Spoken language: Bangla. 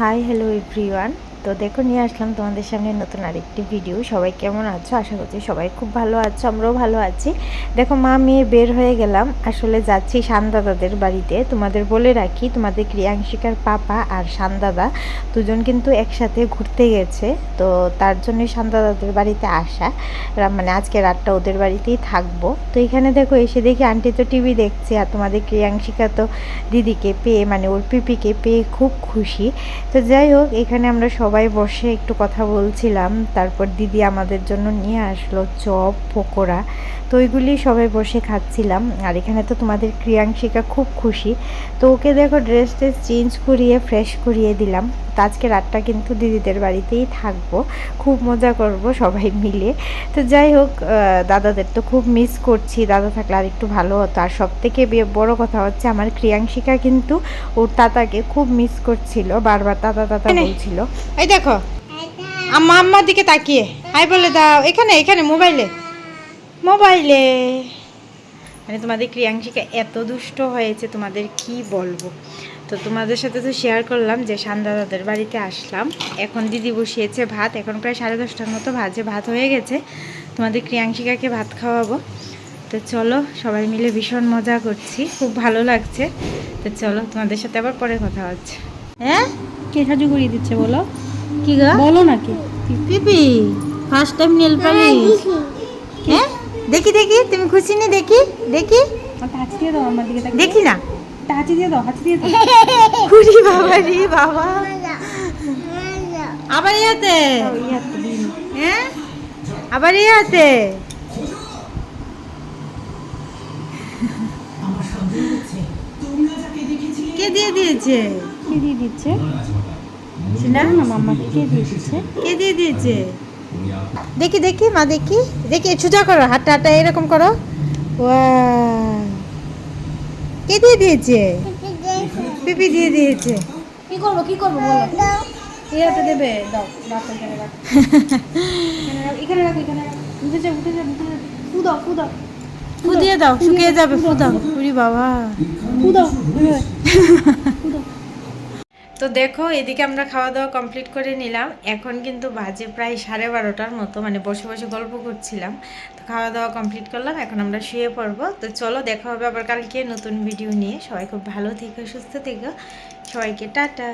Hi hello everyone. তো দেখো, নিয়ে আসলাম তোমাদের সামনে নতুন আরেকটি ভিডিও সবাই কেমন আছো? আশা করছি সবাই খুব ভালো আছো, আমরাও ভালো আছি। দেখো, মা মেয়ে বের হয়ে গেলাম। আসলে যাচ্ছি শানদাদাদের বাড়িতে। তোমাদের বলে রাখি, তোমাদের ক্রিয়াংশিকার পাপা আর শানদাদা দুজন কিন্তু একসাথে ঘুরতে গেছে। তো তার জন্য শানদাদাদের বাড়িতে আসা। মানে আজকে রাতটা ওদের বাড়িতেই থাকব। তো এখানে দেখো, এসে দেখি আন্টি তো টিভি দেখছে আর তোমাদের ক্রিয়াংশিকা তো দিদিকে পেয়ে মানে ওর পিপিকে পেয়ে খুব খুশি। তো যাই হোক, এখানে আমরা সবাই বসে একটু কথা বলছিলাম। তারপর দিদি আমাদের জন্য নিয়ে আসলো চপ, পকোড়া। তো ওইগুলি সবাই বসে খাচ্ছিলাম। আর এখানে তো তোমাদের ক্রিয়াংশিকা খুব খুশি। তো ওকে দেখো ড্রেস ট্রেস চেঞ্জ করিয়ে ফ্রেশ করিয়ে দিলাম। তো আজকে রাতটা কিন্তু দিদিদের বাড়িতেই থাকব। খুব মজা করব সবাই মিলে। তো যাই হোক দাদাদের তো খুব মিস করছি। দাদা থাকলে আর একটু ভালো হতো। আর সব থেকে বড় কথা হচ্ছে আমার ক্রিয়াংশিকা কিন্তু ওর তাতাকে খুব মিস করছিল। বারবার তাতা তাতা। বলছিল। এই দেখো আম্মা আম্মার দিকে তাকিয়ে। হাই বলে দাও এখানে এখানে মোবাইলে। মোবাইলে। মানে তোমাদের ক্রিয়াংশিকা এত দুষ্ট হয়েছে তোমাদের কি বলব? তো তোমাদের সাথে তো শেয়ার করলাম যে সান্দাদাদের বাড়িতে আসলাম। এখন দিদি বসিয়েছে ভাত এখন প্রায় সাড়ে দশটার মতো ভাজে ভাত হয়ে গেছে। তোমাদের ক্রিয়াংশিকাকে ভাত খাওয়াবো। তো চলো সবাই মিলে ভীষণ মজা করছি খুব ভালো লাগছে। তো চলো তোমাদের সাথে আবার পরে কথা হচ্ছে। হ্যাঁ? কে সাজু করিয়ে দিচ্ছে বলো? কি গো? বলো নাকি পিপি ফার্স্ট টাইম নেল পালিশ হ্যাঁ দেখি। দেখি তুমি খুশি নি? দেখি দেখি। দিকে দেখি না। হাঁচি দিয়ে দাও হাঁচি দিয়ে দাও। খুশি বাবা রে বাবা। আবার ইয়াতে? হ্যাঁ? আবার ইয়াতে? কে দিয়ে দিয়েছে? কে দিয়ে দিচ্ছে? না মাম্মাকে কে দিয়ে দিচ্ছে? কে দিয়ে দিয়েছে? দেখি দেখি মা দেখি। দেখি সোজা করো হাতটা হাতটা এরকম করো। ওয়াও। কে দিয়ে দিয়েছে? পিপি দিয়ে দিয়েছে। কি করব কি করব বলো? এটা দেবে দাও রাখো এখানে রাখো। এখানে রাখো এখানে রাখো। উঠে যাও উঠে যাও উঠে যাও ফু দাও। ফু দাও ফু দিয়ে দাও শুকিয়ে যাবে ফু দাও। বাবা। ফু দাও ফু দাও। তো দেখো, এদিকে আমরা খাওয়া দাওয়া কমপ্লিট করে নিলাম। এখন কিন্তু বাজে প্রায় সাড়ে বারোটার মতো মানে বসে বসে গল্প করছিলাম। তো খাওয়া দাওয়া কমপ্লিট করলাম, এখন আমরা শুয়ে পড়ব। তো চলো, দেখা হবে আবার কালকে নতুন ভিডিও নিয়ে। সবাই খুব ভালো থেকো, সুস্থ থেকো। সবাইকে টাটা।